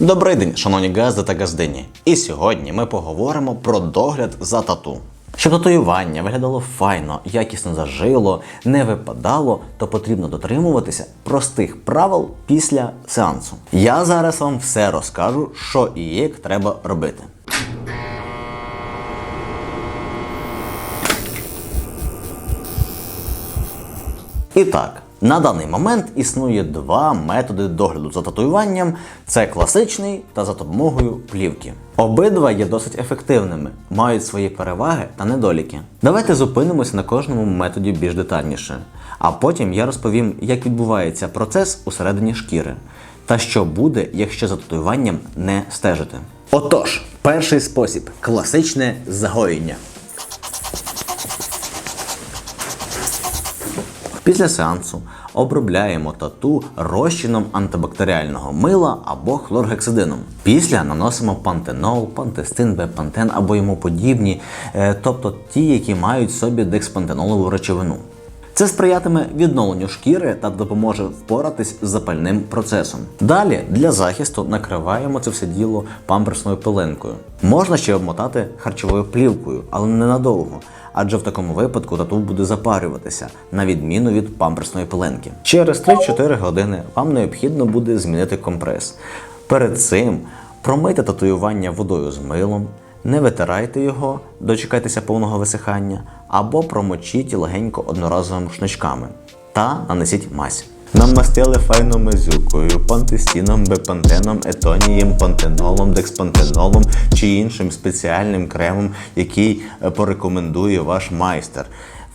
Добрий день, шановні газди та газдині. І сьогодні ми поговоримо про догляд за тату. Щоб татуювання виглядало файно, якісно зажило, не випадало, то потрібно дотримуватися простих правил після сеансу. Я зараз вам все розкажу, що і як треба робити. І так, на даний момент існує два методи догляду за татуюванням: це класичний та за допомогою плівки. Обидва є досить ефективними, мають свої переваги та недоліки. Давайте зупинимося на кожному методі більш детальніше, а потім я розповім, як відбувається процес усередині шкіри та що буде, якщо за татуюванням не стежити. Отож, перший спосіб класичне загоєння. Після сеансу обробляємо тату розчином антибактеріального мила або хлоргексидином. Після наносимо пантенол, пантестин, бепантен або йому подібні, е, тобто ті, які мають собі декспантенолову речовину. Це сприятиме відновленню шкіри та допоможе впоратись з запальним процесом. Далі для захисту накриваємо це все діло памперсною пилинкою. Можна ще обмотати харчовою плівкою, але ненадовго. Адже в такому випадку тату буде запарюватися, на відміну від памперсної пилинки. Через 3-4 години вам необхідно буде змінити компрес. Перед цим промийте татуювання водою з милом, не витирайте його, дочекайтеся повного висихання, або промочіть легенько одноразовими шничками та нанесіть мазь. Намастили файно мазюкою, пантестіном, бепантеном, етонієм, пантенолом, декспантенолом чи іншим спеціальним кремом, який е, порекомендує ваш майстер.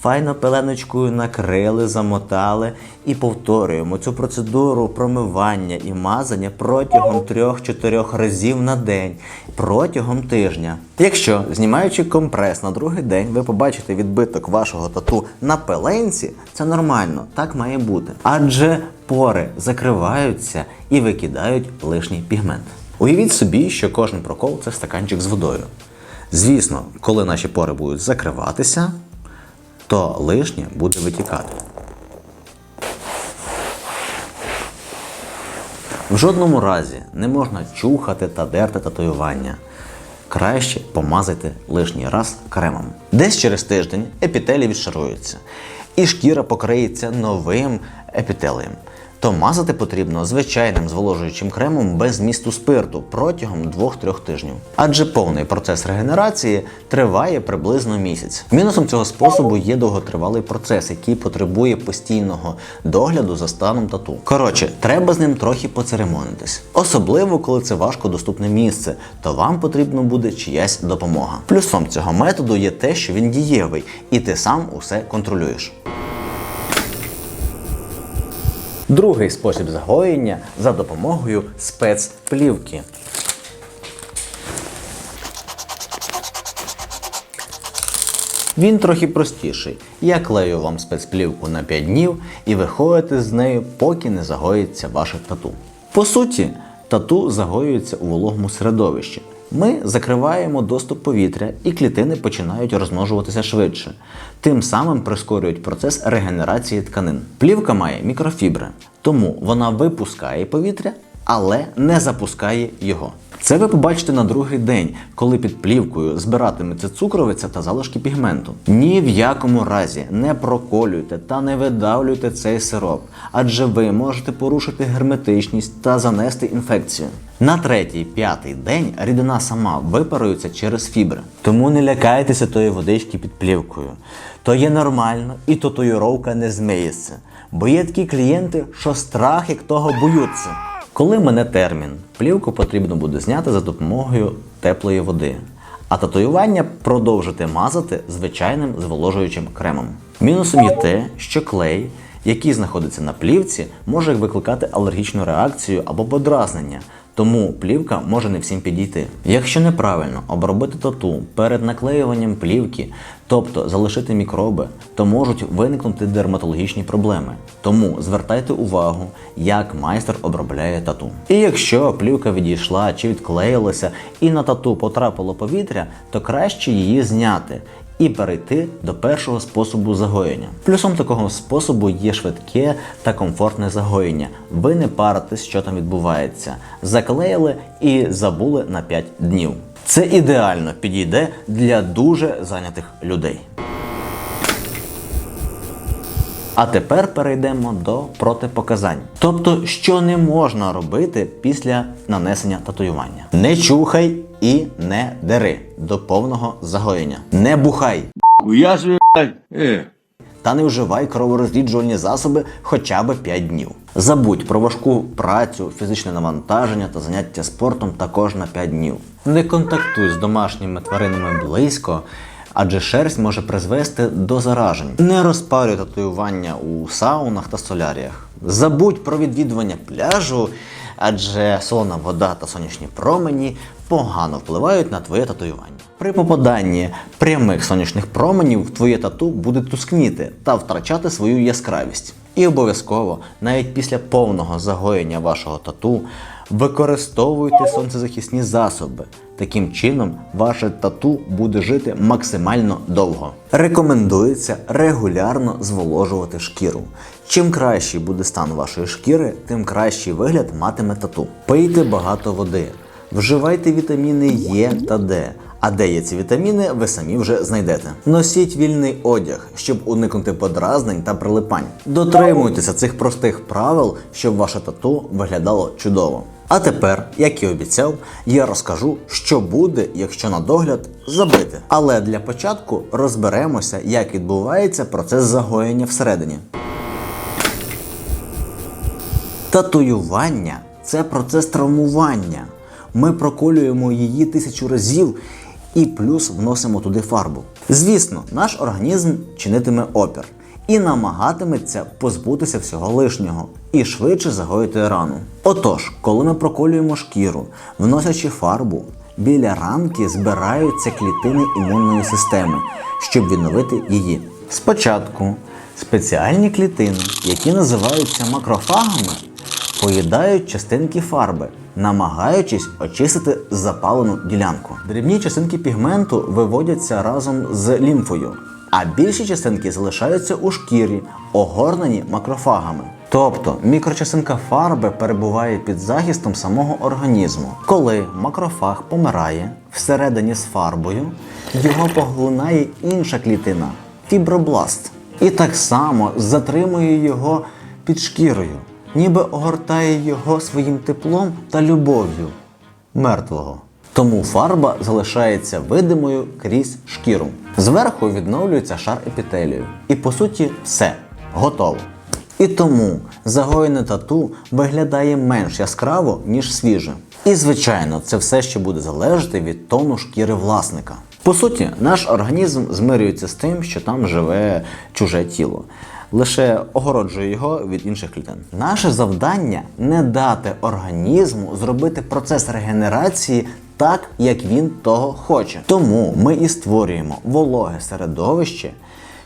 Файно пеленочкою накрили, замотали і повторюємо цю процедуру промивання і мазання протягом 3-4 разів на день протягом тижня. Якщо, знімаючи компрес на другий день, ви побачите відбиток вашого тату на пеленці, це нормально, так має бути. Адже пори закриваються і викидають лишній пігмент. Уявіть собі, що кожен прокол це стаканчик з водою. Звісно, коли наші пори будуть закриватися, то лишнє буде витікати. В жодному разі не можна чухати та дерти татуювання. Краще помазати лишній раз кремом. Десь через тиждень епітелі відшаруються, і шкіра покриється новим епітелієм. То мазати потрібно звичайним зволожуючим кремом без змісту спирту протягом 2-3 тижнів. Адже повний процес регенерації триває приблизно місяць. Мінусом цього способу є довготривалий процес, який потребує постійного догляду за станом тату. Коротше, треба з ним трохи поцеремонитись. Особливо, коли це важко доступне місце, то вам потрібно буде чиясь допомога. Плюсом цього методу є те, що він дієвий, і ти сам усе контролюєш. Другий спосіб загоєння за допомогою спецплівки. Він трохи простіший. Я клею вам спецплівку на 5 днів і ви ходите з нею, поки не загоїться ваше тату. По суті, тату загоюється у вологому середовищі. Ми закриваємо доступ повітря, і клітини починають розмножуватися швидше, тим самим прискорюють процес регенерації тканин. Плівка має мікрофібри, тому вона випускає повітря, але не запускає його. Це ви побачите на другий день, коли під плівкою збиратиметься цукровиця та залишки пігменту. Ні в якому разі не проколюйте та не видавлюйте цей сироп, адже ви можете порушити герметичність та занести інфекцію. На третій, п'ятий день рідина сама випарується через фібри. Тому не лякайтеся тої водички під плівкою. То є нормально і татуїровка не змиється. Бо є такі клієнти, що страх як того боються. Коли мене термін, плівку потрібно буде зняти за допомогою теплої води, а татуювання продовжити мазати звичайним зволожуючим кремом. Мінусом є те, що клей, який знаходиться на плівці, може викликати алергічну реакцію або подразнення. Тому плівка може не всім підійти. Якщо неправильно обробити тату перед наклеюванням плівки, тобто залишити мікроби, то можуть виникнути дерматологічні проблеми. Тому звертайте увагу, як майстер обробляє тату. І якщо плівка відійшла чи відклеїлася і на тату потрапило повітря, то краще її зняти і перейти до першого способу загоєння. Плюсом такого способу є швидке та комфортне загоєння. Ви не паритесь, що там відбувається. Заклеїли і забули на 5 днів. Це ідеально підійде для дуже зайнятих людей. А тепер перейдемо до протипоказань. Тобто, що не можна робити після нанесення татуювання. Не чухай і не дери до повного загоєння. Не бухай собі, блядь. Е. та не вживай кроворозріджувальні засоби хоча б 5 днів. Забудь про важку працю, фізичне навантаження та заняття спортом також на 5 днів. Не контактуй з домашніми тваринами близько, адже шерсть може призвести до заражень. Не розпалюй татуювання у саунах та соляріях. Забудь про відвідування пляжу, адже солона вода та сонячні промені погано впливають на твоє татуювання. При попаданні прямих сонячних променів твоє тату буде тускніти та втрачати свою яскравість. І обов'язково, навіть після повного загоєння вашого тату, використовуйте сонцезахисні засоби. Таким чином, ваше тату буде жити максимально довго. Рекомендується регулярно зволожувати шкіру. Чим кращий буде стан вашої шкіри, тим кращий вигляд матиме тату. Пийте багато води, вживайте вітаміни Е та Д. А де є ці вітаміни, ви самі вже знайдете. Носіть вільний одяг, щоб уникнути подразнень та прилипань. Дотримуйтеся цих простих правил, щоб ваше тату виглядало чудово. А тепер, як і обіцяв, я розкажу, що буде, якщо на догляд забити. Але для початку розберемося, як відбувається процес загоєння всередині. Татуювання це процес травмування. Ми проколюємо її тисячу разів і плюс вносимо туди фарбу. Звісно, наш організм чинитиме опір і намагатиметься позбутися всього лишнього і швидше загоїти рану. Отож, коли ми проколюємо шкіру, вносячи фарбу, біля ранки збираються клітини імунної системи, щоб відновити її. Спочатку спеціальні клітини, які називаються макрофагами, поїдають частинки фарби, намагаючись очистити запалену ділянку. Дрібні частинки пігменту виводяться разом з лімфою, а більші частинки залишаються у шкірі, огорнені макрофагами. Тобто мікрочастинка фарби перебуває під захистом самого організму. Коли макрофаг помирає всередині з фарбою, його поглинає інша клітина фібробласт. І так само затримує його під шкірою, ніби огортає його своїм теплом та любов'ю мертвого. Тому фарба залишається видимою крізь шкіру. Зверху відновлюється шар епітелію. І по суті все готово. І тому загоєне тату виглядає менш яскраво, ніж свіже. І звичайно, це все ще буде залежати від тону шкіри власника. По суті, наш організм змирюється з тим, що там живе чуже тіло, лише огороджує його від інших клітин. Наше завдання не дати організму зробити процес регенерації так, як він того хоче. Тому ми і створюємо вологе середовище,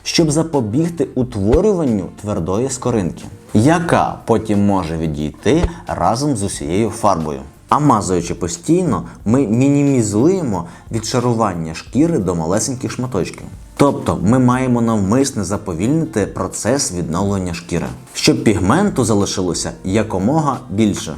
щоб запобігти утворюванню твердої скоринки, яка потім може відійти разом з усією фарбою. А мазуючи постійно, ми мінімізуємо відшарування шкіри до малесеньких шматочків. Тобто ми маємо навмисне заповільнити процес відновлення шкіри, щоб пігменту залишилося якомога більше.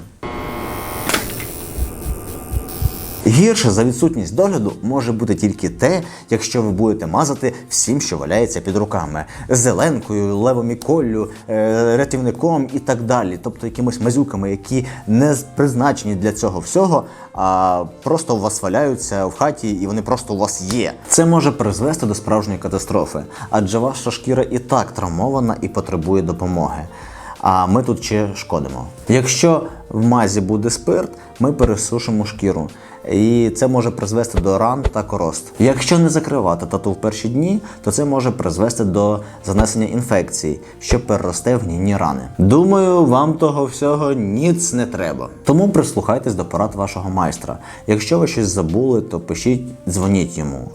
Гірше за відсутність догляду може бути тільки те, якщо ви будете мазати всім, що валяється під руками: зеленкою, левоміколлю, е, рятівником і так далі. Тобто якимось мазюками, які не призначені для цього всього, а просто у вас валяються в хаті і вони просто у вас є. Це може призвести до справжньої катастрофи, адже ваша шкіра і так травмована і потребує допомоги. А ми тут ще шкодимо. Якщо в мазі буде спирт, ми пересушимо шкіру, і це може призвести до ран та корост. Якщо не закривати тату в перші дні, то це може призвести до занесення інфекцій, що переросте в гнійні рани. Думаю, вам того всього ніц не треба. Тому прислухайтесь до порад вашого майстра. Якщо ви щось забули, то пишіть, дзвоніть йому.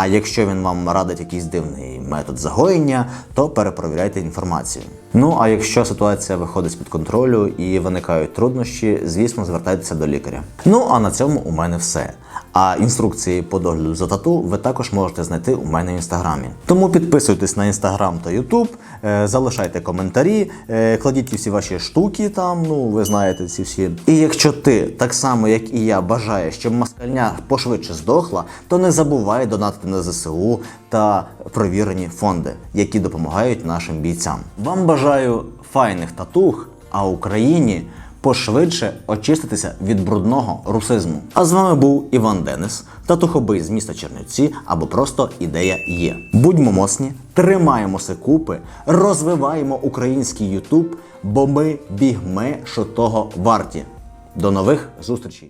А якщо він вам радить якийсь дивний метод загоєння, то перепровіряйте інформацію. Ну а якщо ситуація виходить з-під контролю і виникають труднощі, звісно, звертайтеся до лікаря. Ну а на цьому у мене все. А інструкції по догляду за тату ви також можете знайти у мене в інстаграмі. Тому підписуйтесь на інстаграм та ютуб, е, залишайте коментарі, е, кладіть всі ваші штуки там, ну ви знаєте ці всі. І якщо ти, так само як і я, бажаєш, щоб москальня пошвидше здохла, то не забувай донатити на ЗСУ та провірені фонди, які допомагають нашим бійцям. Вам бажаю файних татух, а Україні пошвидше очиститися від брудного русизму. А з вами був Іван Денис, татухобий з міста Чернівці або просто ідея є. Будьмо моцні, тримаємося купи, розвиваємо український Ютуб, бо ми бігме, що того варті. До нових зустрічей!